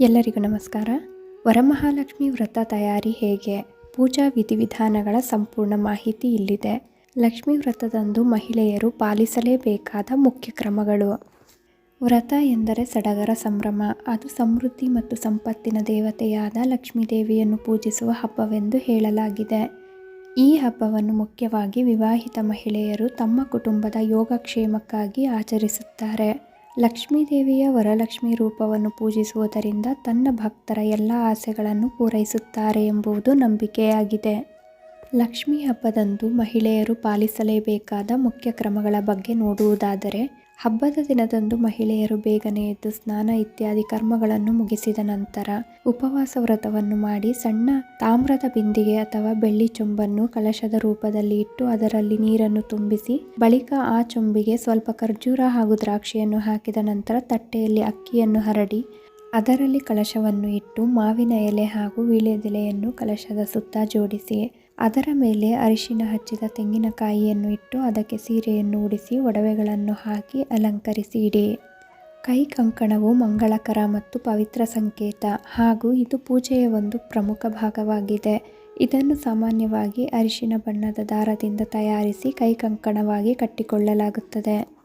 ಎಲ್ಲರಿಗೂ ನಮಸ್ಕಾರ. ವರಮಹಾಲಕ್ಷ್ಮಿ ವ್ರತ ತಯಾರಿ ಹೇಗೆ? ಪೂಜಾ ವಿಧಿವಿಧಾನಗಳ ಸಂಪೂರ್ಣ ಮಾಹಿತಿ ಇಲ್ಲಿದೆ. ಲಕ್ಷ್ಮಿ ವ್ರತದಂದು ಮಹಿಳೆಯರು ಪಾಲಿಸಲೇಬೇಕಾದ ಮುಖ್ಯ ಕ್ರಮಗಳು. ವ್ರತ ಎಂದರೆ ಸಡಗರ ಸಂಭ್ರಮ. ಅದು ಸಮೃದ್ಧಿ ಮತ್ತು ಸಂಪತ್ತಿನ ದೇವತೆಯಾದ ಲಕ್ಷ್ಮೀದೇವಿಯನ್ನು ಪೂಜಿಸುವ ಹಬ್ಬವೆಂದು ಹೇಳಲಾಗಿದೆ. ಈ ಹಬ್ಬವನ್ನು ಮುಖ್ಯವಾಗಿ ವಿವಾಹಿತ ಮಹಿಳೆಯರು ತಮ್ಮ ಕುಟುಂಬದ ಯೋಗಕ್ಷೇಮಕ್ಕಾಗಿ ಆಚರಿಸುತ್ತಾರೆ. ಲಕ್ಷ್ಮೀ ದೇವಿಯ ವರಲಕ್ಷ್ಮಿ ರೂಪವನ್ನು ಪೂಜಿಸುವುದರಿಂದ ತನ್ನ ಭಕ್ತರ ಎಲ್ಲ ಆಸೆಗಳನ್ನು ಪೂರೈಸುತ್ತಾರೆ ಎಂಬುದು ನಂಬಿಕೆಯಾಗಿದೆ. ಲಕ್ಷ್ಮೀ ಹಬ್ಬದಂದು ಮಹಿಳೆಯರು ಪಾಲಿಸಲೇಬೇಕಾದ ಮುಖ್ಯ ಕ್ರಮಗಳ ಬಗ್ಗೆ ನೋಡುವುದಾದರೆ ಹಬ್ಬದ ದಿನದಂದು ಮಹಿಳೆಯರು ಬೇಗನೆ ಎದ್ದು ಸ್ನಾನ ಇತ್ಯಾದಿ ಕರ್ಮಗಳನ್ನು ಮುಗಿಸಿದ ನಂತರ ಉಪವಾಸ ವ್ರತವನ್ನು ಮಾಡಿ ಸಣ್ಣ ತಾಮ್ರದ ಬಿಂದಿಗೆ ಅಥವಾ ಬೆಳ್ಳಿ ಚೊಂಬನ್ನು ಕಲಶದ ರೂಪದಲ್ಲಿ ಇಟ್ಟು ಅದರಲ್ಲಿ ನೀರನ್ನು ತುಂಬಿಸಿ ಬಳಿಕ ಆ ಚೊಂಬಿಗೆ ಸ್ವಲ್ಪ ಖರ್ಜೂರ ಹಾಗೂ ದ್ರಾಕ್ಷಿಯನ್ನು ಹಾಕಿದ ನಂತರ ತಟ್ಟೆಯಲ್ಲಿ ಅಕ್ಕಿಯನ್ನು ಹರಡಿ ಅದರಲ್ಲಿ ಕಲಶವನ್ನು ಇಟ್ಟು ಮಾವಿನ ಎಲೆ ಹಾಗೂ ವೀಳ್ಯದೆಲೆಯನ್ನು ಕಲಶದ ಸುತ್ತ ಜೋಡಿಸಿ ಅದರ ಮೇಲೆ ಅರಿಶಿನ ಹಚ್ಚಿದ ತೆಂಗಿನಕಾಯಿಯನ್ನು ಇಟ್ಟು ಅದಕ್ಕೆ ಸೀರೆಯನ್ನು ಉಡಿಸಿ ಒಡವೆಗಳನ್ನು ಹಾಕಿ ಅಲಂಕರಿಸಿ ಇಡಿ. ಕೈ ಕಂಕಣವು ಮಂಗಳಕರ ಮತ್ತು ಪವಿತ್ರ ಸಂಕೇತ. ಹಾಗೂ ಇದು ಪೂಜೆಯ ಒಂದು ಪ್ರಮುಖ ಭಾಗವಾಗಿದೆ. ಇದನ್ನು ಸಾಮಾನ್ಯವಾಗಿ ಅರಿಶಿನ ಬಣ್ಣದ ದಾರದಿಂದ ತಯಾರಿಸಿ ಕೈ ಕಂಕಣವಾಗಿ ಕಟ್ಟಿಕೊಳ್ಳಲಾಗುತ್ತದೆ.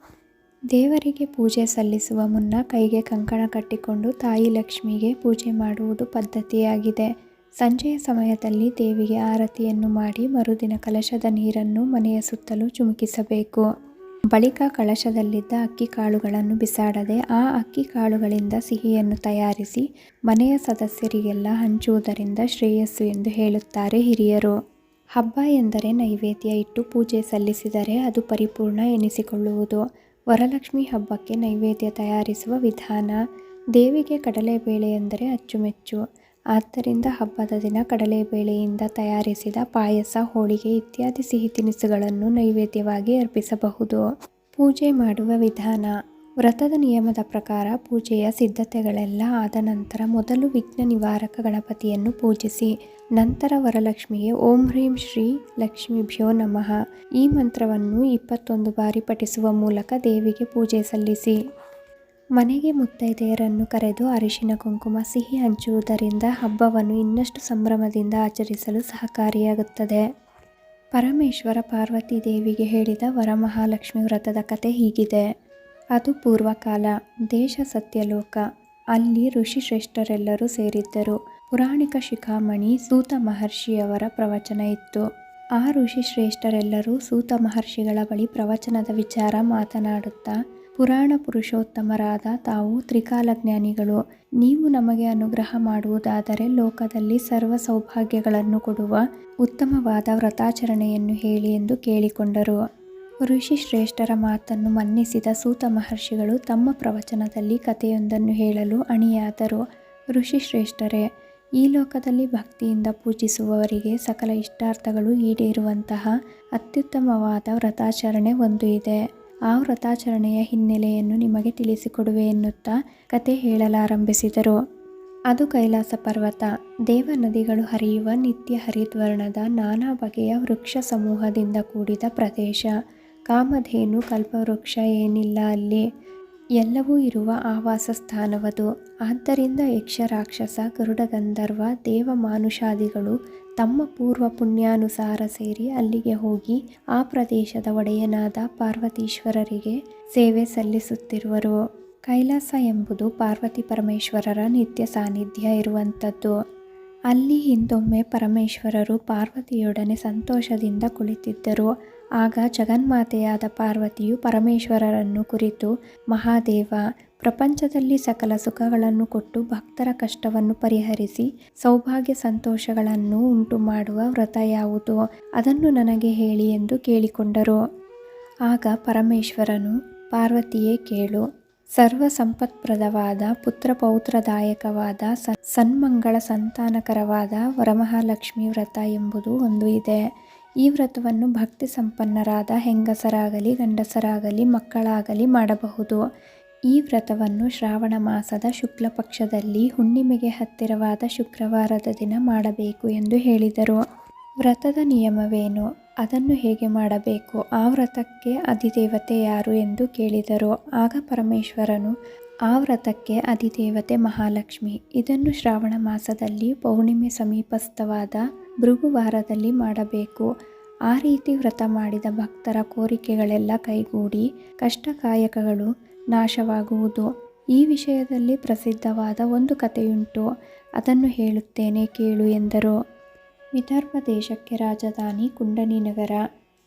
ದೇವರಿಗೆ ಪೂಜೆ ಸಲ್ಲಿಸುವ ಮುನ್ನ ಕೈಗೆ ಕಂಕಣ ಕಟ್ಟಿಕೊಂಡು ತಾಯಿ ಲಕ್ಷ್ಮಿಗೆ ಪೂಜೆ ಮಾಡುವುದು ಪದ್ಧತಿಯಾಗಿದೆ. ಸಂಜೆಯ ಸಮಯದಲ್ಲಿ ದೇವಿಗೆ ಆರತಿಯನ್ನು ಮಾಡಿ ಮರುದಿನ ಕಲಶದ ನೀರನ್ನು ಮನೆಯ ಸುತ್ತಲೂ ಚುಮುಕಿಸಬೇಕು. ಬಳಿಕ ಕಳಶದಲ್ಲಿದ್ದ ಅಕ್ಕಿ ಕಾಳುಗಳನ್ನು ಬಿಸಾಡದೆ ಆ ಅಕ್ಕಿ ಕಾಳುಗಳಿಂದ ಸಿಹಿಯನ್ನು ತಯಾರಿಸಿ ಮನೆಯ ಸದಸ್ಯರಿಗೆಲ್ಲ ಹಂಚುವುದರಿಂದ ಶ್ರೇಯಸ್ಸು ಎಂದು ಹೇಳುತ್ತಾರೆ ಹಿರಿಯರು. ಹಬ್ಬ ಎಂದರೆ ನೈವೇದ್ಯ ಇಟ್ಟು ಪೂಜೆ ಸಲ್ಲಿಸಿದರೆ ಅದು ಪರಿಪೂರ್ಣ ಎನಿಸಿಕೊಳ್ಳುವುದು. ವರಲಕ್ಷ್ಮಿ ಹಬ್ಬಕ್ಕೆ ನೈವೇದ್ಯ ತಯಾರಿಸುವ ವಿಧಾನ ದೇವಿಗೆ ಕಡಲೆಬೇಳೆ ಎಂದರೆ ಅಚ್ಚುಮೆಚ್ಚು. ಆದ್ದರಿಂದ ಹಬ್ಬದ ದಿನ ಕಡಲೆಬೇಳೆಯಿಂದ ತಯಾರಿಸಿದ ಪಾಯಸ, ಹೋಳಿಗೆ ಇತ್ಯಾದಿ ಸಿಹಿ ತಿನಿಸುಗಳನ್ನು ನೈವೇದ್ಯವಾಗಿ ಅರ್ಪಿಸಬಹುದು. ಪೂಜೆ ಮಾಡುವ ವಿಧಾನ. ವ್ರತದ ನಿಯಮದ ಪ್ರಕಾರ ಪೂಜೆಯ ಸಿದ್ಧತೆಗಳೆಲ್ಲ ಆದ ನಂತರ ಮೊದಲು ವಿಘ್ನ ನಿವಾರಕ ಗಣಪತಿಯನ್ನು ಪೂಜಿಸಿ, ನಂತರ ವರಲಕ್ಷ್ಮಿಗೆ ಓಂ ಹ್ರೀಂ ಶ್ರೀ ಲಕ್ಷ್ಮೀಭ್ಯೋ ನಮಃ ಈ ಮಂತ್ರವನ್ನು ಇಪ್ಪತ್ತೊಂದು ಬಾರಿ ಪಠಿಸುವ ಮೂಲಕ ದೇವಿಗೆ ಪೂಜೆ ಸಲ್ಲಿಸಿ. ಮನೆಗೆ ಮುತ್ತೈದೆಯರನ್ನು ಕರೆದು ಅರಿಶಿನ ಕುಂಕುಮ, ಸಿಹಿ ಹಂಚುವುದರಿಂದ ಹಬ್ಬವನ್ನು ಇನ್ನಷ್ಟು ಸಂಭ್ರಮದಿಂದ ಆಚರಿಸಲು ಸಹಕಾರಿಯಾಗುತ್ತದೆ. ಪರಮೇಶ್ವರ ಪಾರ್ವತಿ ದೇವಿಗೆ ಹೇಳಿದ ವರಮಹಾಲಕ್ಷ್ಮಿ ವ್ರತದ ಕತೆ ಹೀಗಿದೆ. ಅದು ಪೂರ್ವಕಾಲ, ದೇಶ ಸತ್ಯಲೋಕ. ಅಲ್ಲಿ ಋಷಿ ಶ್ರೇಷ್ಠರೆಲ್ಲರೂ ಸೇರಿದ್ದರು. ಪುರಾಣಿಕ ಶಿಖಾಮಣಿ ಸೂತ ಮಹರ್ಷಿಯವರ ಪ್ರವಚನ ಇತ್ತು. ಆ ಋಷಿ ಶ್ರೇಷ್ಠರೆಲ್ಲರೂ ಸೂತ ಮಹರ್ಷಿಗಳ ಬಳಿ ಪ್ರವಚನದ ವಿಚಾರ ಮಾತನಾಡುತ್ತಾ ಪುರಾಣ ಪುರುಷೋತ್ತಮರಾದ ತಾವು ತ್ರಿಕಾಲಜ್ಞಾನಿಗಳು. ನೀವು ನಮಗೆ ಅನುಗ್ರಹ ಮಾಡುವುದಾದರೆ ಲೋಕದಲ್ಲಿ ಸರ್ವ ಸೌಭಾಗ್ಯಗಳನ್ನು ಕೊಡುವ ಉತ್ತಮವಾದ ವ್ರತಾಚರಣೆಯನ್ನು ಹೇಳಿ ಎಂದು ಕೇಳಿಕೊಂಡರು. ಋಷಿ ಶ್ರೇಷ್ಠರ ಮಾತನ್ನು ಮನ್ನಿಸಿದ ಸೂತ ಮಹರ್ಷಿಗಳು ತಮ್ಮ ಪ್ರವಚನದಲ್ಲಿ ಕಥೆಯೊಂದನ್ನು ಹೇಳಲು ಅಣಿಯಾದರು. ಋಷಿ ಶ್ರೇಷ್ಠರೇ, ಈ ಲೋಕದಲ್ಲಿ ಭಕ್ತಿಯಿಂದ ಪೂಜಿಸುವವರಿಗೆ ಸಕಲ ಇಷ್ಟಾರ್ಥಗಳು ಈಡೇರುವಂತಹ ಅತ್ಯುತ್ತಮವಾದ ವ್ರತಾಚರಣೆ ಒಂದು ಇದೆ. ಆ ವ್ರತಾಚರಣೆಯ ಹಿನ್ನೆಲೆಯನ್ನು ನಿಮಗೆ ತಿಳಿಸಿಕೊಡುವೆ ಎನ್ನುತ್ತಾ ಕತೆ ಹೇಳಲಾರಂಭಿಸಿದರು. ಅದು ಕೈಲಾಸ ಪರ್ವತ. ದೇವ ನದಿಗಳು ಹರಿಯುವ ನಿತ್ಯ ಹರಿದ್ವರ್ಣದ ನಾನಾ ಬಗೆಯ ವೃಕ್ಷ ಸಮೂಹದಿಂದ ಕೂಡಿದ ಪ್ರದೇಶ. ಕಾಮಧೇನು, ಕಲ್ಪವೃಕ್ಷ ಏನಿಲ್ಲ ಅಲ್ಲಿ. ಎಲ್ಲವೂ ಇರುವ ಆವಾಸ ಸ್ಥಾನವದು ಆದ್ದರಿಂದ ಯಕ್ಷ ರಾಕ್ಷಸ ಗರುಡ ಗಂಧರ್ವ ದೇವ ಮಾನುಷಾದಿಗಳು ತಮ್ಮ ಪೂರ್ವ ಪುಣ್ಯಾನುಸಾರ ಸೇರಿ ಅಲ್ಲಿಗೆ ಹೋಗಿ ಆ ಪ್ರದೇಶದ ಒಡೆಯನಾದ ಪಾರ್ವತೀಶ್ವರರಿಗೆ ಸೇವೆ ಸಲ್ಲಿಸುತ್ತಿರುವರು. ಕೈಲಾಸ ಎಂಬುದು ಪಾರ್ವತಿ ಪರಮೇಶ್ವರರ ನಿತ್ಯ ಸಾನ್ನಿಧ್ಯ ಇರುವಂಥದ್ದು. ಅಲ್ಲಿ ಹಿಂದೊಮ್ಮೆ ಪರಮೇಶ್ವರರು ಪಾರ್ವತಿಯೊಡನೆ ಸಂತೋಷದಿಂದ ಕುಳಿತಿದ್ದರು. ಆಗ ಜಗನ್ಮಾತೆಯಾದ ಪಾರ್ವತಿಯು ಪರಮೇಶ್ವರರನ್ನು ಕುರಿತು, ಮಹಾದೇವ, ಪ್ರಪಂಚದಲ್ಲಿ ಸಕಲ ಸುಖಗಳನ್ನು ಕೊಟ್ಟು ಭಕ್ತರ ಕಷ್ಟವನ್ನು ಪರಿಹರಿಸಿ ಸೌಭಾಗ್ಯ ಸಂತೋಷಗಳನ್ನು ಉಂಟು ಮಾಡುವ ವ್ರತ ಯಾವುದು? ಅದನ್ನು ನನಗೆ ಹೇಳಿ ಎಂದು ಕೇಳಿಕೊಂಡರು. ಆಗ ಪರಮೇಶ್ವರನು ಪಾರ್ವತಿಯೇ ಕೇಳು. ಸರ್ವ ಸಂಪತ್ಪ್ರದವಾದ ಪುತ್ರ ಪೌತ್ರದಾಯಕವಾದ ಸನ್ಮಂಗಳ ಸಂತಾನಕರವಾದ ವರಮಹಾಲಕ್ಷ್ಮಿ ವ್ರತ ಎಂಬುದು ಒಂದು ಇದೆ. ಈ ವ್ರತವನ್ನು ಭಕ್ತಿ ಸಂಪನ್ನರಾದ ಹೆಂಗಸರಾಗಲಿ, ಗಂಡಸರಾಗಲಿ, ಮಕ್ಕಳಾಗಲಿ ಮಾಡಬಹುದು. ಈ ವ್ರತವನ್ನು ಶ್ರಾವಣ ಮಾಸದ ಶುಕ್ಲ ಪಕ್ಷದಲ್ಲಿ ಹುಣ್ಣಿಮೆಗೆ ಹತ್ತಿರವಾದ ಶುಕ್ರವಾರದ ದಿನ ಮಾಡಬೇಕು ಎಂದು ಹೇಳಿದರು. ವ್ರತದ ನಿಯಮವೇನು? ಅದನ್ನು ಹೇಗೆ ಮಾಡಬೇಕು? ಆ ವ್ರತಕ್ಕೆ ಅಧಿದೇವತೆ ಯಾರು ಎಂದು ಕೇಳಿದರು. ಆಗ ಪರಮೇಶ್ವರನು, ಆ ವ್ರತಕ್ಕೆ ಅಧಿದೇವತೆ ಮಹಾಲಕ್ಷ್ಮಿ. ಇದನ್ನು ಶ್ರಾವಣ ಮಾಸದಲ್ಲಿ ಪೌರ್ಣಿಮೆ ಸಮೀಪಸ್ಥವಾದ ಭೃಗುವಾರದಲ್ಲಿ ಮಾಡಬೇಕು. ಆ ರೀತಿ ವ್ರತ ಮಾಡಿದ ಭಕ್ತರ ಕೋರಿಕೆಗಳೆಲ್ಲ ಕೈಗೂಡಿ ಕಷ್ಟಕಾಯಕಗಳು ನಾಶವಾಗುವುದು. ಈ ವಿಷಯದಲ್ಲಿ ಪ್ರಸಿದ್ಧವಾದ ಒಂದು ಕಥೆಯುಂಟು. ಅದನ್ನು ಹೇಳುತ್ತೇನೆ ಕೇಳು ಎಂದರು. ವಿದರ್ಭ ದೇಶಕ್ಕೆ ರಾಜಧಾನಿ ಕುಂಡನಿ ನಗರ.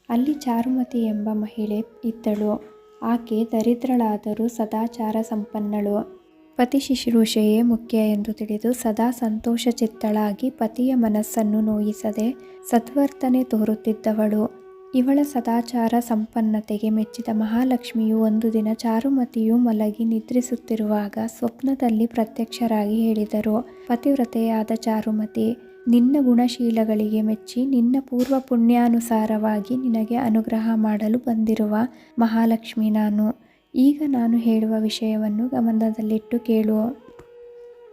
ಅಲ್ಲಿ ಚಾರುಮತಿ ಎಂಬ ಮಹಿಳೆ ಇದ್ದಳು. ಆಕೆ ದರಿದ್ರಳಾದರೂ ಸದಾಚಾರ ಸಂಪನ್ನಳು. ಪತಿ ಶುಶ್ರೂಷೆಯೇ ಮುಖ್ಯ ಎಂದು ತಿಳಿದು ಸದಾ ಸಂತೋಷಚಿತ್ತಳಾಗಿ ಪತಿಯ ಮನಸ್ಸನ್ನು ನೋಯಿಸದೆ ಸದ್ವರ್ತನೆ ತೋರುತ್ತಿದ್ದವಳು. ಇವಳ ಸದಾಚಾರ ಸಂಪನ್ನತೆಗೆ ಮೆಚ್ಚಿದ ಮಹಾಲಕ್ಷ್ಮಿಯು ಒಂದು ದಿನ ಚಾರುಮತಿಯು ಮಲಗಿ ನಿದ್ರಿಸುತ್ತಿರುವಾಗ ಸ್ವಪ್ನದಲ್ಲಿ ಪ್ರತ್ಯಕ್ಷರಾಗಿ ಹೇಳಿದರು, ಪತಿವ್ರತೆಯಾದ ಚಾರುಮತಿ, ನಿನ್ನ ಗುಣಶೀಲಗಳಿಗೆ ಮೆಚ್ಚಿ ನಿನ್ನ ಪೂರ್ವ ಪುಣ್ಯಾನುಸಾರವಾಗಿ ನಿನಗೆ ಅನುಗ್ರಹ ಮಾಡಲು ಬಂದಿರುವ ಮಹಾಲಕ್ಷ್ಮಿ ನಾನು. ಈಗ ನಾನು ಹೇಳುವ ವಿಷಯವನ್ನು ಗಮನದಲ್ಲಿಟ್ಟು ಕೇಳು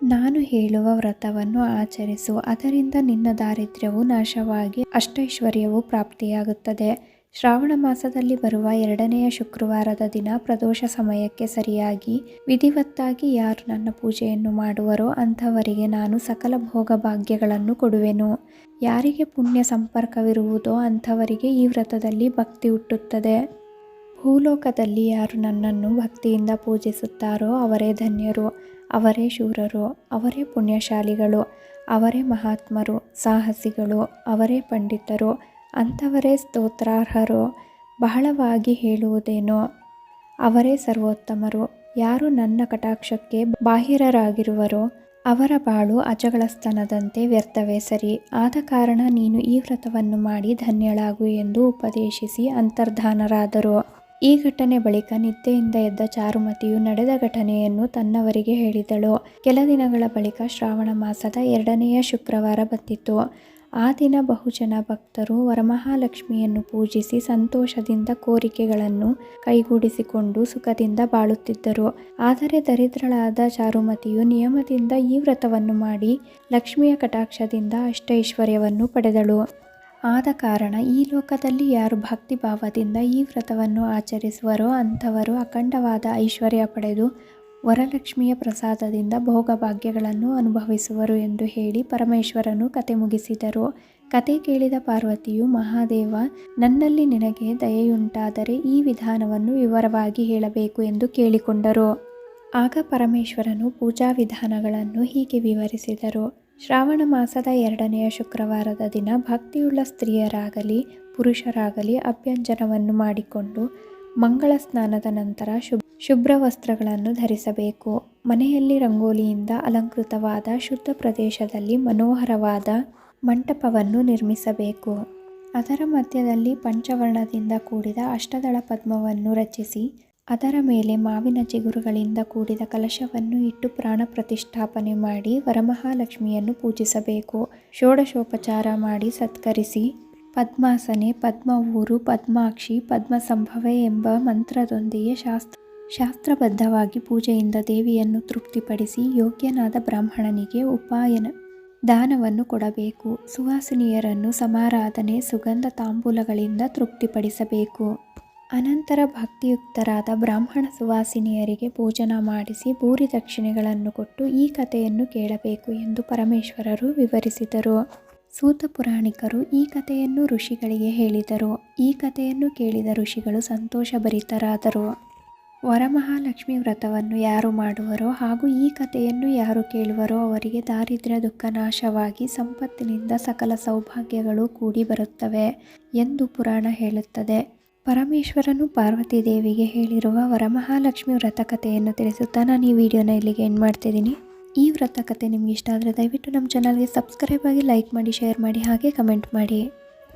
ನಾನು ಹೇಳುವ ವ್ರತವನ್ನು ಆಚರಿಸು ಅದರಿಂದ ನಿನ್ನ ದಾರಿದ್ರ್ಯವು ನಾಶವಾಗಿ ಅಷ್ಟೈಶ್ವರ್ಯವು ಪ್ರಾಪ್ತಿಯಾಗುತ್ತದೆ. ಶ್ರಾವಣ ಮಾಸದಲ್ಲಿ ಬರುವ ಎರಡನೆಯ ಶುಕ್ರವಾರದ ದಿನ ಪ್ರದೋಷ ಸಮಯಕ್ಕೆ ಸರಿಯಾಗಿ ವಿಧಿವತ್ತಾಗಿ ಯಾರು ನನ್ನ ಪೂಜೆಯನ್ನು ಮಾಡುವರೋ ಅಂಥವರಿಗೆ ನಾನು ಸಕಲ ಭೋಗ ಭಾಗ್ಯಗಳನ್ನು ಕೊಡುವೆನು. ಯಾರಿಗೆ ಪುಣ್ಯ ಸಂಪರ್ಕವಿರುವುದೋ ಅಂಥವರಿಗೆ ಈ ವ್ರತದಲ್ಲಿ ಭಕ್ತಿ ಹುಟ್ಟುತ್ತದೆ. ಭೂಲೋಕದಲ್ಲಿ ಯಾರು ನನ್ನನ್ನು ಭಕ್ತಿಯಿಂದ ಪೂಜಿಸುತ್ತಾರೋ ಅವರೇ ಧನ್ಯರು, ಅವರೇ ಶೂರರು, ಅವರೇ ಪುಣ್ಯಶಾಲಿಗಳು, ಅವರೇ ಮಹಾತ್ಮರು, ಸಾಹಸಿಗಳು, ಅವರೇ ಪಂಡಿತರು, ಅಂಥವರೇ ಸ್ತೋತ್ರಾರ್ಹರು, ಬಹಳವಾಗಿ ಹೇಳುವುದೇನೋ, ಅವರೇ ಸರ್ವೋತ್ತಮರು, ಯಾರು ನನ್ನ ಕಟಾಕ್ಷಕ್ಕೆ ಬಾಹಿರರಾಗಿರುವರೋ, ಅವರ ಬಾಳು ಅಜಗಳ ಸ್ತನದಂತೆ ವ್ಯರ್ಥವೇ ಸರಿ, ಆದ ಕಾರಣ ನೀನು ಈ ವ್ರತವನ್ನು ಮಾಡಿ ಧನ್ಯಳಾಗು ಎಂದು ಉಪದೇಶಿಸಿ ಅಂತರ್ಧಾನರಾದರು. ಈ ಘಟನೆ ಬಳಿಕ ನಿದ್ದೆಯಿಂದ ಎದ್ದ ಚಾರುಮತಿಯು ನಡೆದ ಘಟನೆಯನ್ನು ತನ್ನವರಿಗೆ ಹೇಳಿದಳು. ಕೆಲ ದಿನಗಳ ಬಳಿಕ ಶ್ರಾವಣ ಮಾಸದ ಎರಡನೆಯ ಶುಕ್ರವಾರ ಬಂದಿತ್ತು. ಆ ದಿನ ಬಹುಜನ ಭಕ್ತರು ವರಮಹಾಲಕ್ಷ್ಮಿಯನ್ನು ಪೂಜಿಸಿ ಸಂತೋಷದಿಂದ ಕೋರಿಕೆಗಳನ್ನು ಕೈಗೂಡಿಸಿಕೊಂಡು ಸುಖದಿಂದ ಬಾಳುತ್ತಿದ್ದರು. ಆದರೆ ದರಿದ್ರಳಾದ ಚಾರುಮತಿಯು ನಿಯಮದಿಂದ ಈ ವ್ರತವನ್ನು ಮಾಡಿ ಲಕ್ಷ್ಮಿಯ ಕಟಾಕ್ಷದಿಂದ ಅಷ್ಟೈಶ್ವರ್ಯವನ್ನು ಪಡೆದಳು. ಆದ ಕಾರಣ ಈ ಲೋಕದಲ್ಲಿ ಯಾರು ಭಕ್ತಿ ಭಾವದಿಂದ ಈ ವ್ರತವನ್ನು ಆಚರಿಸುವರೋ ಅಂಥವರು ಅಖಂಡವಾದ ಐಶ್ವರ್ಯ ಪಡೆದು ವರಲಕ್ಷ್ಮಿಯ ಪ್ರಸಾದದಿಂದ ಭೋಗಭಾಗ್ಯಗಳನ್ನು ಅನುಭವಿಸುವರು ಎಂದು ಹೇಳಿ ಪರಮೇಶ್ವರನು ಕತೆ ಮುಗಿಸಿದರು. ಕತೆ ಕೇಳಿದ ಪಾರ್ವತಿಯು, ಮಹಾದೇವ, ನನ್ನಲ್ಲಿ ನಿನಗೆ ದಯೆಯುಂಟಾದರೆ ಈ ವಿಧಾನವನ್ನು ವಿವರವಾಗಿ ಹೇಳಬೇಕು ಎಂದು ಕೇಳಿಕೊಂಡರು. ಆಗ ಪರಮೇಶ್ವರನು ಪೂಜಾ ವಿಧಾನಗಳನ್ನು ಹೀಗೆ ವಿವರಿಸಿದರು. ಶ್ರಾವಣ ಮಾಸದ ಎರಡನೆಯ ಶುಕ್ರವಾರದ ದಿನ ಭಕ್ತಿಯುಳ್ಳ ಸ್ತ್ರೀಯರಾಗಲಿ, ಪುರುಷರಾಗಲಿ ಅಭ್ಯಂಜನವನ್ನು ಮಾಡಿಕೊಂಡು ಮಂಗಳ ಸ್ನಾನದ ನಂತರ ಶುಭ, ಶುಭ್ರ ವಸ್ತ್ರಗಳನ್ನು ಧರಿಸಬೇಕು. ಮನೆಯಲ್ಲಿ ರಂಗೋಲಿಯಿಂದ ಅಲಂಕೃತವಾದ ಶುದ್ಧ ಪ್ರದೇಶದಲ್ಲಿ ಮನೋಹರವಾದ ಮಂಟಪವನ್ನು ನಿರ್ಮಿಸಬೇಕು. ಅದರ ಮಧ್ಯದಲ್ಲಿ ಪಂಚವರ್ಣದಿಂದ ಕೂಡಿದ ಅಷ್ಟದಳ ಪದ್ಮವನ್ನು ರಚಿಸಿ ಅದರ ಮೇಲೆ ಮಾವಿನ ಚಿಗುರುಗಳಿಂದ ಕೂಡಿದ ಕಲಶವನ್ನು ಇಟ್ಟು ಪ್ರಾಣ ಪ್ರತಿಷ್ಠಾಪನೆ ಮಾಡಿ ವರಮಹಾಲಕ್ಷ್ಮಿಯನ್ನು ಪೂಜಿಸಬೇಕು. ಷೋಡಶೋಪಚಾರ ಮಾಡಿ ಸತ್ಕರಿಸಿ. ಪದ್ಮಾಸನೆ ಪದ್ಮ ಊರು ಪದ್ಮಾಕ್ಷಿ, ಪದ್ಮಸಂಭವೆ ಎಂಬ ಮಂತ್ರದೊಂದಿಗೆ ಶಾಸ್ತ್ರ ಶಾಸ್ತ್ರಬದ್ಧವಾಗಿ ಪೂಜೆಯಿಂದ ದೇವಿಯನ್ನು ತೃಪ್ತಿಪಡಿಸಿ ಯೋಗ್ಯನಾದ ಬ್ರಾಹ್ಮಣನಿಗೆ ಉಪಾಯನ ದಾನವನ್ನು ಕೊಡಬೇಕು. ಸುವಾಸಿನಿಯರನ್ನು ಸಮಾರಾಧನೆ, ಸುಗಂಧ ತಾಂಬೂಲಗಳಿಂದ ತೃಪ್ತಿಪಡಿಸಬೇಕು. ಅನಂತರ ಭಕ್ತಿಯುಕ್ತರಾದ ಬ್ರಾಹ್ಮಣ ಸುವಾಸಿನಿಯರಿಗೆ ಭೋಜನ ಮಾಡಿಸಿ ಭೂರಿ ದಕ್ಷಿಣೆಗಳನ್ನು ಕೊಟ್ಟು ಈ ಕಥೆಯನ್ನು ಕೇಳಬೇಕು ಎಂದು ಪರಮೇಶ್ವರರು ವಿವರಿಸಿದರು. ಸೂತ ಪುರಾಣಿಕರು ಈ ಕಥೆಯನ್ನು ಋಷಿಗಳಿಗೆ ಹೇಳಿದರು. ಈ ಕಥೆಯನ್ನು ಕೇಳಿದ ಋಷಿಗಳು ಸಂತೋಷಭರಿತರಾದರು. ವರಮಹಾಲಕ್ಷ್ಮಿ ವ್ರತವನ್ನು ಯಾರು ಮಾಡುವರೋ ಹಾಗೂ ಈ ಕಥೆಯನ್ನು ಯಾರು ಕೇಳುವರೋ ಅವರಿಗೆ ದಾರಿದ್ರ್ಯ ದುಃಖ ನಾಶವಾಗಿ ಸಂಪತ್ತಿನಿಂದ ಸಕಲ ಸೌಭಾಗ್ಯಗಳು ಕೂಡಿ ಬರುತ್ತವೆ ಎಂದು ಪುರಾಣ ಹೇಳುತ್ತದೆ. ಪರಮೇಶ್ವರನು ಪಾರ್ವತಿ ದೇವಿಗೆ ಹೇಳಿರುವ ವರಮಹಾಲಕ್ಷ್ಮಿ ವ್ರತ ಕಥೆಯನ್ನು ತಿಳಿಸುತ್ತಾ ನಾನು ಈ ವಿಡಿಯೋನ ಇಲ್ಲಿಗೆ ಎಂಡ್ ಮಾಡ್ತಿದ್ದೀನಿ. ಈ ವ್ರತ ಕಥೆ ನಿಮ್ಗೆ ಇಷ್ಟ ಆದರೆ ದಯವಿಟ್ಟು ನಮ್ಮ ಚಾನಲ್ಗೆ ಸಬ್ಸ್ಕ್ರೈಬ್ ಆಗಿ ಲೈಕ್ ಮಾಡಿ ಶೇರ್ ಮಾಡಿ, ಹಾಗೆ ಕಮೆಂಟ್ ಮಾಡಿ.